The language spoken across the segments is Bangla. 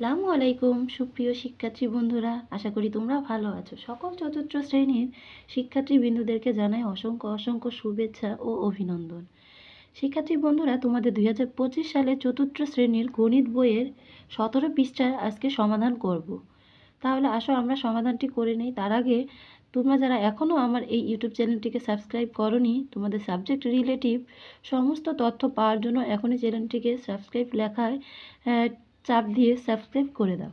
আসসালামু আলাইকুম, সুপ্রিয় শিক্ষার্থী বন্ধুরা। আশা করি তোমরা ভালো আছো। সকল চতুর্থ শ্রেণির শিক্ষার্থী বিন্দুদেরকে জানাই অসংখ্য অসংখ্য শুভেচ্ছা ও অভিনন্দন। শিক্ষার্থী বন্ধুরা, তোমাদের দুই হাজার পঁচিশ সালে চতুর্থ শ্রেণির গণিত বইয়ের সতেরো পৃষ্ঠার আজকে সমাধান করব। তাহলে আসো, আমরা সমাধানটি করে নিই। তার আগে তোমরা যারা এখনও আমার এই ইউটিউব চ্যানেলটিকে সাবস্ক্রাইব করনি, তোমাদের সাবজেক্ট রিলেটিভ সমস্ত তথ্য পাওয়ার জন্য এখনই চ্যানেলটিকে সাবস্ক্রাইব লেখায় চাপ দিয়ে সাবস্ক্রাইব করে দাও।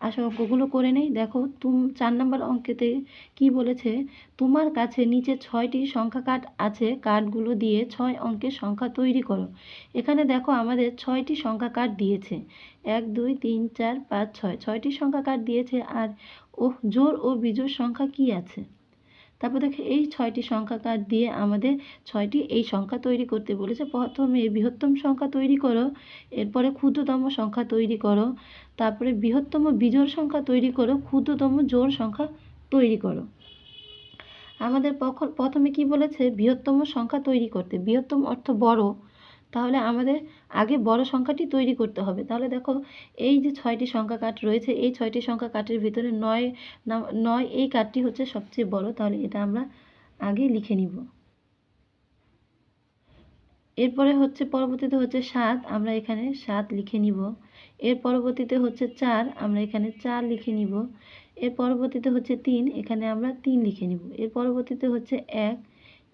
আসো অঙ্কগুলো করে নেই। দেখো, তুম চার নম্বর অঙ্কেতে কি বলেছে? তোমার কাছে নিচে ছয়টি সংখ্যা কার্ড আছে। কার্ডগুলো দিয়ে ছয় অঙ্কের সংখ্যা তৈরি করো। এখানে দেখো আমাদের ছয়টি সংখ্যা কার্ড দিয়েছে। এক, দুই, তিন, চার, পাঁচ, ছয়। ছয়টি সংখ্যা কার্ড দিয়েছে আর ও জোড় ও বিজোড় সংখ্যা কি আছে? তারপর দেখো এই ছয়টি সংখ্যা কার দিয়ে আমাদের ছয়টি এই সংখ্যা তৈরি করতে বলেছে। প্রথমে বৃহত্তম সংখ্যা তৈরি করো, এরপরে ক্ষুদ্রতম সংখ্যা তৈরি করো, তারপরে বৃহত্তম বিজোড় সংখ্যা তৈরি করো, ক্ষুদ্রতম জোড় সংখ্যা তৈরি করো। আমাদের প্রথমে কি বলেছে? বৃহত্তম সংখ্যা তৈরি করতে। বৃহত্তম অর্থ বড়। তাহলে আমাদের আগে বড় সংখ্যাটি তৈরি করতে হবে। তাহলে দেখো এই যে ছয়টি সংখ্যা কাঠ রয়েছে, এই ছয়টি সংখ্যা কাঠের ভিতরে নয় নয় এই কাঠটি হচ্ছে সবচেয়ে বড়। তাহলে এটা আমরা আগে লিখে নিব। এরপরে হচ্ছে পরবর্তীতে হচ্ছে সাত, আমরা এখানে সাত লিখে নিব। এর পরবর্তীতে হচ্ছে চার, আমরা এখানে চার লিখে নিব। এর পরবর্তীতে হচ্ছে তিন, এখানে আমরা তিন লিখে নিব। এর পরবর্তীতে হচ্ছে এক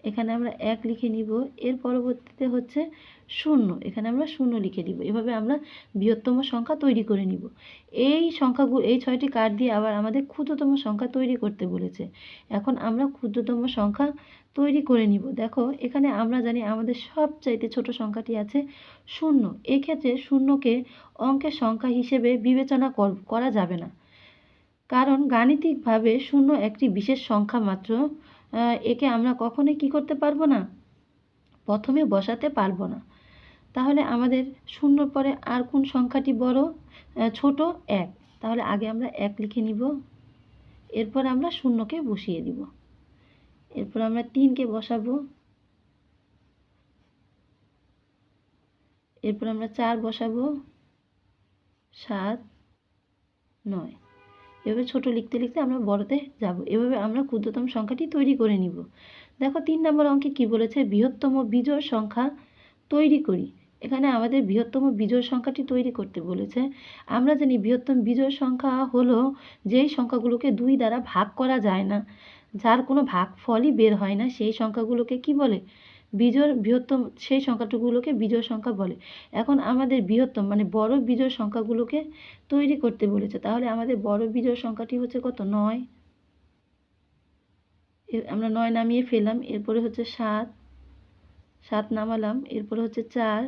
এখানে আমরা এক লিখে নিব। এর পরবর্তীতে হচ্ছে শূন্য। এখানে আমরা শূন্য লিখে দিব এভাবে আমরা বৃহত্তম সংখ্যা তৈরি করে নিব। এই সংখ্যাগুলো এই ছয়টি কার্ড দিয়ে আবার আমাদের ক্ষুদ্রতম সংখ্যা তৈরি করতে বলেছে। এখন আমরা ক্ষুদ্রতম সংখ্যা তৈরি করে নিব। দেখো, এখানে আমরা জানি আমাদের সবচাইতে ছোট সংখ্যাটি আছে শূন্য। এক্ষেত্রে শূন্যকে অঙ্কের সংখ্যা হিসেবে বিবেচনা কর- যাবে না। কারণ গাণিতিকভাবে শূন্য একটি বিশেষ সংখ্যা মাত্র একে আমরা কখনোই কি করতে পারব না? প্রথমে বসাতে পারব না। তাহলে আমাদের শূন্যর পরে আর কোন সংখ্যাটি বড়? ছোট এক। তাহলে আগে আমরা এক লিখে নিব। এরপর আমরা শূন্যকে বসিয়ে দিব। এরপর আমরা তিনকে বসাবো। এরপর আমরা চার বসাবো। সাত, নয়। এভাবে ছোট লিখতে লিখতে আমরা বড়তে যাব। এভাবে আমরা ক্ষুদ্রতম সংখ্যাটি তৈরি করে নিব। দেখো, তিন নম্বর অঙ্কে কি বলেছে? বৃহত্তম বিজোড় সংখ্যা তৈরি করি। এখানে আমাদের বৃহত্তম বিজোড় সংখ্যাটি তৈরি করতে বলেছে। আমরা জানি বৃহত্তম বিজোড় সংখ্যা হলো যেই সংখ্যাগুলোকে দুই দ্বারা ভাগ করা যায় না। যার কোনো ভাগফলই বের হয় না, সেই সংখ্যাগুলোকে কি বলে? বিজোড় বৃহত্তম, সেই সংখ্যাগুলোকে বিজোড় সংখ্যা বলে। এখন আমাদের বৃহত্তম মানে বড় বিজোড় সংখ্যাগুলোকে তৈরি করতে বলেছে। তাহলে আমাদের বড় বিজোড় সংখ্যাটি হচ্ছে কত? নয়। আমরা নয় নামিয়ে ফেললাম, এরপরে হচ্ছে সাত। সাত নামালাম, এরপরে হচ্ছে চার।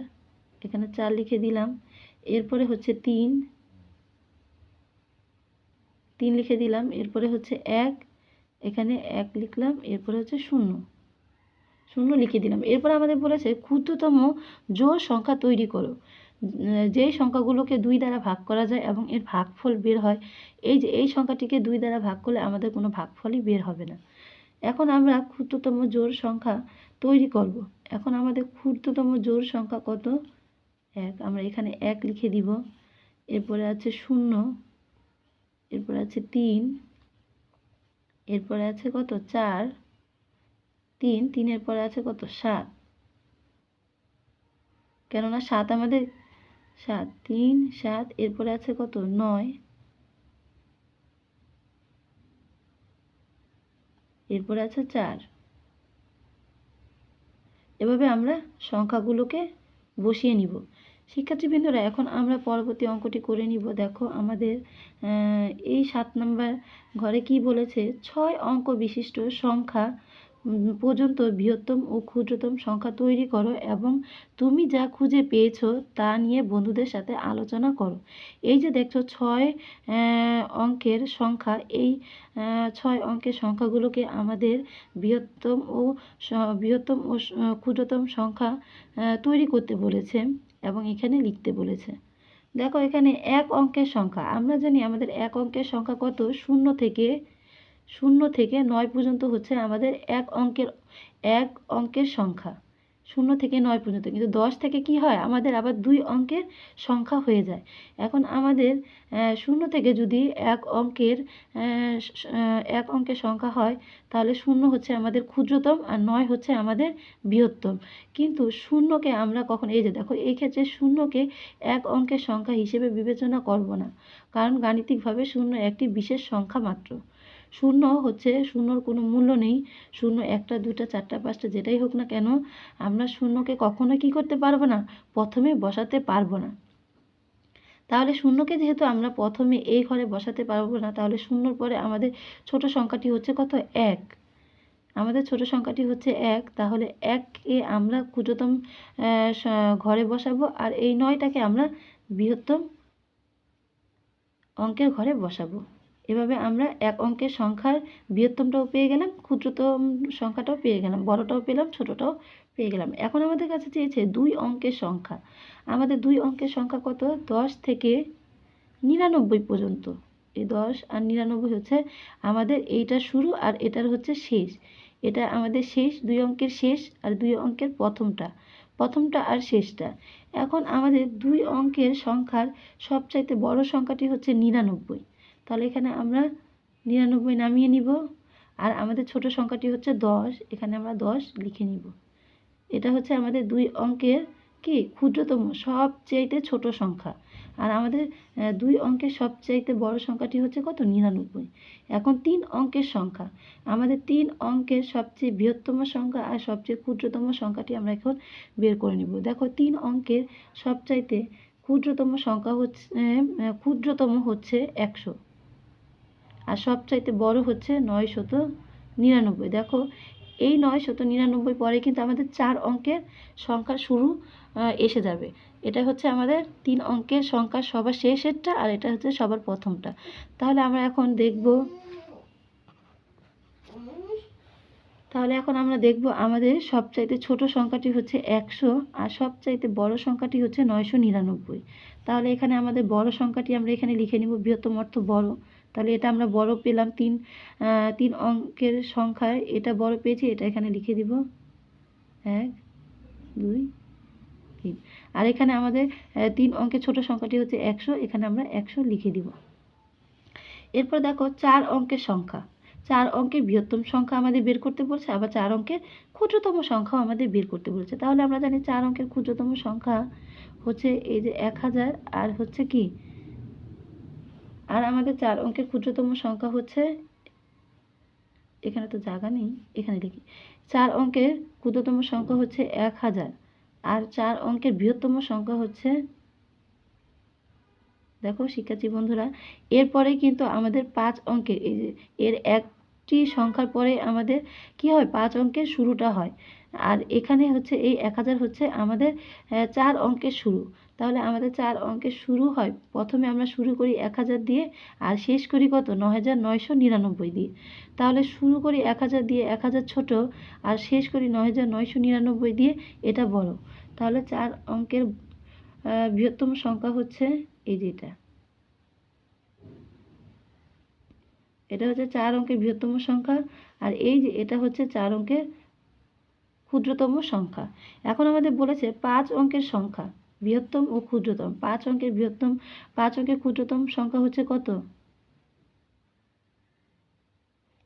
এখানে চার লিখে দিলাম, এরপরে হচ্ছে তিন। তিন লিখে দিলাম, এরপরে হচ্ছে এক। এখানে এক লিখলাম, এরপরে হচ্ছে শূন্য। শূন্য লিখে দিলাম। এরপর আমাদের বলেছে, ক্ষুদ্রতম জোড় সংখ্যা তৈরি করো। যেই সংখ্যাগুলোকে দুই দ্বারা ভাগ করা যায় এবং এর ভাগফল বের হয়, এই যে, এই সংখ্যাটিকে দুই দ্বারা ভাগ করলে আমাদের কোনো ভাগফলই বের হবে না। এখন আমরা ক্ষুদ্রতম জোড় সংখ্যা তৈরি করব। এখন আমাদের ক্ষুদ্রতম জোড় সংখ্যা কত? এক। আমরা এখানে এক লিখে দিব। এরপরে আছে শূন্য। এরপরে আছে তিন। এরপরে আছে কত? চার। তিন, তিনের পরে আছে কত? সাত। কেননা সাত আমাদের সাত, তিন, সাত এরপরে আছে কত? নয়। এরপরে আছে চার। এভাবে আমরা সংখ্যাগুলোকে বসিয়ে নিব। শিক্ষার্থীবৃন্দরা, এখন আমরা পরবর্তী অঙ্কটি করে নিব। দেখো আমাদের এই সাত নাম্বার ঘরে কি বলেছে? ছয় অঙ্ক বিশিষ্ট সংখ্যা পর্যন্ত বৃহত্তম ও ক্ষুদ্রতম সংখ্যা তৈরি করো এবং তুমি যা খুঁজে পেয়েছ তা নিয়ে বন্ধুদের সাথে আলোচনা করো। এই যে দেখছ, ছয় অঙ্কের সংখ্যা, এই ছয় অঙ্কের সংখ্যাগুলোকে আমাদের বৃহত্তম ও বৃহত্তম ও ক্ষুদ্রতম সংখ্যা তৈরি করতে বলেছে এবং এখানে লিখতে বলেছে। দেখো এখানে এক অঙ্কের সংখ্যা, আমরা জানি আমাদের এক অঙ্কের সংখ্যা কত? শূন্য থেকে শূন্য থেকে নয় পর্যন্ত হচ্ছে আমাদের এক অঙ্কের এক অঙ্কের সংখ্যা। শূন্য থেকে নয় পর্যন্ত। কিন্তু দশ থেকে কি হয়? আমাদের আবার দুই অঙ্কের সংখ্যা হয়ে যায়। এখন আমাদের শূন্য থেকে যদি এক অঙ্কের এক অঙ্কের সংখ্যা হয়, তাহলে শূন্য হচ্ছে আমাদের ক্ষুদ্রতম আর নয় হচ্ছে আমাদের বৃহত্তম। কিন্তু শূন্যকে আমরা কখন, এই যে দেখো, এই ক্ষেত্রে শূন্যকে এক অঙ্কের সংখ্যা হিসেবে বিবেচনা করব না। কারণ গাণিতিকভাবে শূন্য একটি বিশেষ সংখ্যা মাত্র। শূন্য হচ্ছে, শূন্যর কোনো মূল্য নেই। শূন্য একটা দুটা চারটা, পাঁচটা, যেটাই হোক না কেন, আমরা শূন্যকে কখনো কি করতে পারব না? প্রথমে বসাতে পারব না। তাহলে শূন্যকে যেহেতু আমরা প্রথমে এই ঘরে বসাতে পারব না, তাহলে শূন্যর পরে আমাদের ছোট সংখ্যাটি হচ্ছে কত? এক। আমাদের ছোট সংখ্যাটি হচ্ছে এক, তাহলে এককে আমরা ক্ষুদ্রতম ঘরে বসাবো, আর এই নয়টাকে আমরা বৃহত্তম অঙ্কের ঘরে বসাবো। এভাবে আমরা এক অঙ্কের সংখ্যার বৃহত্তমটাও পেয়ে গেলাম, ক্ষুদ্রতম সংখ্যাটাও পেয়ে গেলাম, বড়টাও পেলাম, ছোটটাও পেয়ে গেলাম। এখন আমাদের কাছে চেয়েছে দুই অঙ্কের সংখ্যা। আমাদের দুই অঙ্কের সংখ্যা কত? দশ থেকে নিরানব্বই পর্যন্ত। এই দশ আর নিরানব্বই হচ্ছে আমাদের এইটার শুরু আর এটার হচ্ছে শেষ। এটা আমাদের শেষ, দুই অঙ্কের শেষ আর দুই অঙ্কের প্রথমটা প্রথমটা আর শেষটা। এখন আমাদের দুই অঙ্কের সংখ্যার সবচাইতে বড় সংখ্যাটি হচ্ছে নিরানব্বই। তাহলে এখানে আমরা নিরানব্বই নামিয়ে নিব। আর আমাদের ছোট সংখ্যাটি হচ্ছে দশ। এখানে আমরা দশ লিখে নিব। এটা হচ্ছে আমাদের দুই অঙ্কের কি? ক্ষুদ্রতম, সবচাইতে ছোট সংখ্যা। আর আমাদের দুই অঙ্কের সবচাইতে বড় সংখ্যাটি হচ্ছে কত? নিরানব্বই। এখন তিন অঙ্কের সংখ্যা। আমাদের তিন অঙ্কের সবচেয়ে বৃহত্তম সংখ্যা আর সবচেয়ে ক্ষুদ্রতম সংখ্যাটি আমরা এখন বের করে নিব। দেখো, তিন অঙ্কের সবচাইতে ক্ষুদ্রতম সংখ্যা হচ্ছে ক্ষুদ্রতম হচ্ছে একশো। আর সবচাইতে বড় হচ্ছে নয় শত নিরানব্বই। দেখো, এই নয় শত নিরানব্বই পরে কিন্তু আমাদের চার অঙ্কের সংখ্যা শুরু এসে যাবে। এটা হচ্ছে আমাদের তিন অঙ্কের সংখ্যা সবার শেষেরটা আর এটা হচ্ছে সবার প্রথমটা। তাহলে আমরা এখন দেখব, তাহলে এখন আমরা দেখব আমাদের সবচাইতে ছোট সংখ্যাটি হচ্ছে একশো আর সবচাইতে বড় সংখ্যাটি হচ্ছে নয়শো নিরানব্বই। তাহলে এখানে আমাদের বড় সংখ্যাটি আমরা এখানে লিখে নিব, বৃহত্তম অর্থ বড়। তাহলে এটা আমরা বড় পেলাম তিন তিন অঙ্কের সংখ্যায়। এটা বড় পেয়েছি, এটা এখানে লিখে দিব। এক, দুই, তিন। আর এখানে আমাদের তিন অঙ্কের ছোট সংখ্যাটি হচ্ছে একশো। এখানে আমরা একশো লিখে দিব। এরপর দেখো, চার অঙ্কের সংখ্যা। চার অঙ্কের বৃহত্তম সংখ্যা আমাদের বের করতে বলছে, আবার চার অঙ্কের ক্ষুদ্রতম সংখ্যাও আমাদের বের করতে বলছে। তাহলে আমরা জানি চার অঙ্কের ক্ষুদ্রতম সংখ্যা হচ্ছে এই যে এক হাজার, আর হচ্ছে কি? আর আমাদের চার অঙ্কের ক্ষুদ্রতম সংখ্যা হচ্ছে, এখানে তো জায়গা নেই, এখানে লিখি চার অঙ্কের ক্ষুদ্রতম সংখ্যা হচ্ছে এক হাজার, আর চার অঙ্কের বৃহত্তম সংখ্যা হচ্ছে, দেখো শিক্ষার্থী বন্ধুরা, এরপরে কিন্তু আমাদের পাঁচ অঙ্কের, এই যে এর একটি সংখ্যার পরে আমাদের কি হয়? পাঁচ অঙ্কের শুরুটা হয়। আর এখানে হচ্ছে এই এক হাজার হচ্ছে আমাদের চার অঙ্কের শুরু। তাহলে আমাদের চার অঙ্কের শুরু হয়। প্রথমে আমরা শুরু করি এক হাজার দিয়ে, আর শেষ করি কত? ন হাজার নয়শো নিরানব্বই দিয়ে। তাহলে শুরু করি এক হাজার দিয়ে, এক হাজার ছোটো, আর শেষ করি ন হাজার নয়শো নিরানব্বই দিয়ে, এটা বড়। তাহলে চার অঙ্কের বৃহত্তম সংখ্যা হচ্ছে এই যেটা এটা হচ্ছে চার অঙ্কের বৃহত্তম সংখ্যা, আর এই যে এটা হচ্ছে চার অঙ্কের ক্ষুদ্রতম সংখ্যা। এখন আমাদের বলেছে পাঁচ অঙ্কের সংখ্যা, বৃহত্তম ও ক্ষুদ্রতম। পাঁচ অঙ্কের বৃহত্তম, পাঁচ অঙ্কের ক্ষুদ্রতম সংখ্যা হচ্ছে কত?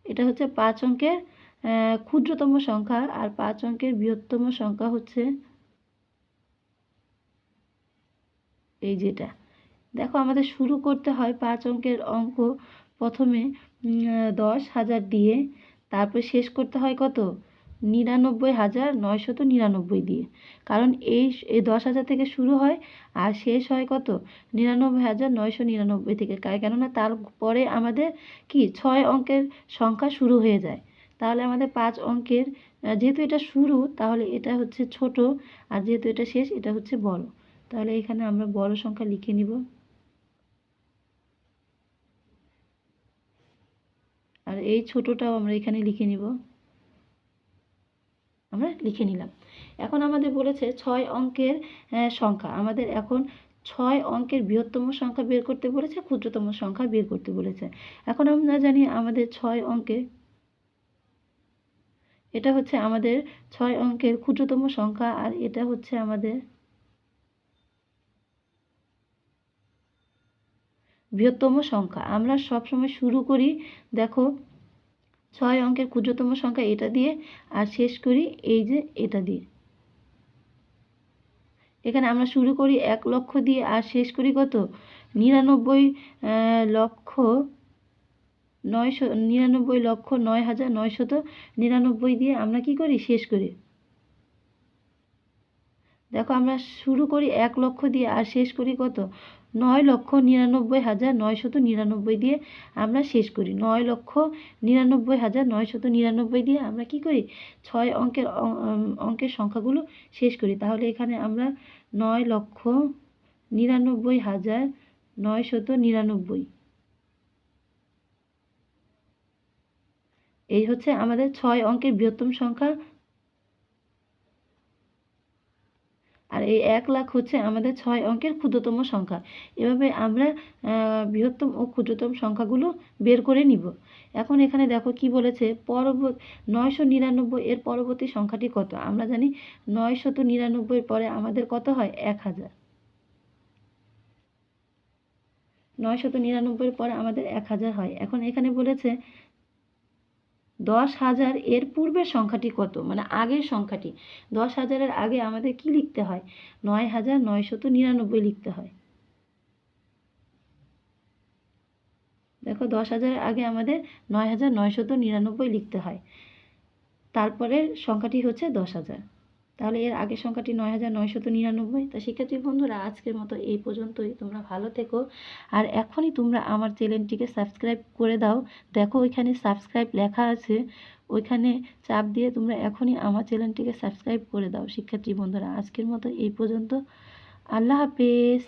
এটা হচ্ছে পাঁচ অঙ্কের ক্ষুদ্রতম সংখ্যা, আর পাঁচ অঙ্কের বৃহত্তম সংখ্যা হচ্ছে এই যেটা দেখো আমাদের শুরু করতে হয় পাঁচ অঙ্কের অঙ্ক প্রথমে দশ হাজার দিয়ে তারপর শেষ করতে হয় কত? নিরানব্বই হাজার নয়শত নিরানব্বই দিয়ে। কারণ এই দশ হাজার থেকে শুরু হয় আর শেষ হয় কত? নিরানব্বই হাজার নয়শো নিরানব্বই থেকে। কেননা তারপরে আমাদের কি? ছয় অঙ্কের সংখ্যা শুরু হয়ে যায়। তাহলে আমাদের পাঁচ অঙ্কের যেহেতু এটা শুরু, তাহলে এটা হচ্ছে ছোট। আর যেহেতু এটা শেষ, এটা হচ্ছে বড়। তাহলে এখানে আমরা বড় সংখ্যা লিখে নিব। আর এই ছোটটাও আমরা এখানে লিখে নিব। আমরা লিখে নিলাম। এখন আমাদের বলেছে ছয় অঙ্কের সংখ্যা। আমাদের এখন ছয় অঙ্কের বৃহত্তম সংখ্যা বের করতে বলেছে, ক্ষুদ্রতম সংখ্যা বের করতে বলেছে। এখন আমরা জানি আমাদের ছয় অঙ্কে এটা হচ্ছে আমাদের ছয় অঙ্কের ক্ষুদ্রতম সংখ্যা আর এটা হচ্ছে আমাদের বৃহত্তম সংখ্যা। আমরা সবসময় শুরু করি, দেখো, ছয় অঙ্কের ক্ষুদ্রতম সংখ্যা এটা দিয়ে, আর শেষ করি এই যে এটা দিয়ে। এখানে আমরা শুরু করি এক লক্ষ দিয়ে, আর শেষ করি কত? নিরানব্বই লক্ষ নয়শো, নিরানব্বই লক্ষ নয় হাজার নয়শত নিরানব্বই দিয়ে আমরা কি করি? শেষ করি। দেখো, আমরা শুরু করি এক লক্ষ দিয়ে, আর শেষ করি কত? নয় লক্ষ নিরানব্বই হাজার নয়শত নিরানব্বই দিয়ে আমরা শেষ করি। নয় লক্ষ নিরানব্বই হাজার নয়শত নিরানব্বই দিয়ে আমরা কি করি? ছয় অঙ্কের অঙ্কের সংখ্যাগুলো শেষ করি। তাহলে এখানে আমরা নয় লক্ষ নিরানব্বই হাজার নয়শত নিরানব্বই। এই হচ্ছে আমাদের ছয় অঙ্কের বৃহত্তম সংখ্যা। আর এই এক লাখ হচ্ছে আমাদের ছয় অঙ্কের ক্ষুদ্রতম সংখ্যা। এভাবে আমরা বৃহত্তম ও ক্ষুদ্রতম সংখ্যাগুলো বের করে নিব। এখন এখানে দেখো কি বলেছে পরবর্তী নয়শো নিরানব্বই এর পরবর্তী সংখ্যাটি কত? আমরা জানি নয়শত নিরানব্বইয়ের পরে আমাদের কত হয়? এক হাজার। নয়শত নিরানব্বইয়ের পরে আমাদের এক হাজার হয়। এখন এখানে বলেছে দশ হাজার এর পূর্বের সংখ্যাটি কত? মানে আগের সংখ্যাটি। দশ হাজারের আগে আমাদের কি লিখতে হয়? নয় হাজার নয়শত নিরানব্বই লিখতে হয়। দেখো, দশ হাজারের আগে আমাদের নয় হাজার নয়শত নিরানব্বই লিখতে হয়। তারপরের সংখ্যাটি হচ্ছে দশ হাজার। তাহলে এর আগের সংখ্যাটি নয় হাজার নয়শত নিরানব্বই। তা শিক্ষার্থী বন্ধুরা, আজকের মতো এই পর্যন্তই। তোমরা ভালো থেকো। আর এখনই তোমরা আমার চ্যানেলটিকে সাবস্ক্রাইব করে দাও। দেখো ওইখানে সাবস্ক্রাইব লেখা আছে। ওইখানে চাপ দিয়ে তোমরা এখনই আমার চ্যানেলটিকে সাবস্ক্রাইব করে দাও, শিক্ষার্থী বন্ধুরা। আজকের মতো এই পর্যন্ত। আল্লাহ হাফেজ।